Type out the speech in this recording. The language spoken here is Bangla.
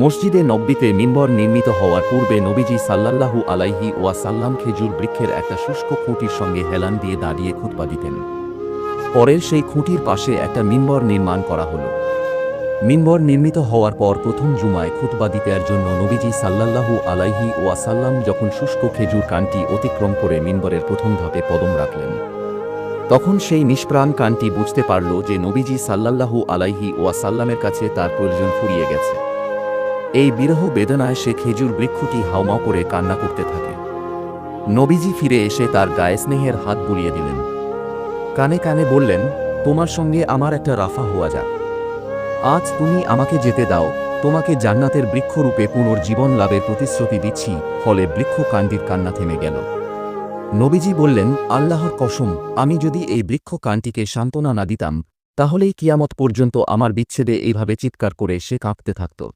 মসজিদে নব্বিতে মিম্বর নির্মিত হওয়ার পূর্বে নবীজি সাল্লাল্লাহু আলাইহি ওয়াসাল্লাম খেজুর বৃক্ষের একটা শুষ্ক খুঁটির সঙ্গে হেলান দিয়ে দাঁড়িয়ে খুতবা দিতেন। পরের সেই খুঁটির পাশে একটা মিম্বর নির্মাণ করা হল। মিম্বর নির্মিত হওয়ার পর প্রথম জুমায় খুতবা দিতের জন্য নবীজি সাল্লাল্লাহু আলাইহি ওয়াসাল্লাম যখন শুষ্ক খেজুর কানটি অতিক্রম করে মিম্বরের প্রথম ধাপে কদম রাখলেন। তখন সেই নিষ্প্রাণ কানটি বুঝতে পারল যে নবীজি সাল্লাল্লাহু আলাইহি ওয়াসাল্লামের কাছে তার প্রয়োজন ফুরিয়ে গেছে। এই বিরহ বেদনায় সে খেজুর বৃক্ষটি হাওমাও করে কান্না করতে থাকে। নবীজি ফিরে এসে তার গায়ে স্নেহের হাত বুলিয়ে দিলেন। কানে কানে বললেন, তোমার সঙ্গে আমার একটা রাফা হওয়া যাক। আজ তুমি আমাকে যেতে দাও। তোমাকে জান্নাতের বৃক্ষরূপে পুনর্জীবন লাভের প্রতিশ্রুতি দিচ্ছি, ফলে বৃক্ষ কাণ্ডির কান্না থেমে গেল। নবীজি বললেন, আল্লাহর কসম, আমি যদি এই বৃক্ষ কানটিকে সান্ত্বনা না দিতাম, তাহলেই কিয়ামত পর্যন্ত আমার বিচ্ছেদে এইভাবে চিৎকার করে সে কাঁপতে থাকত।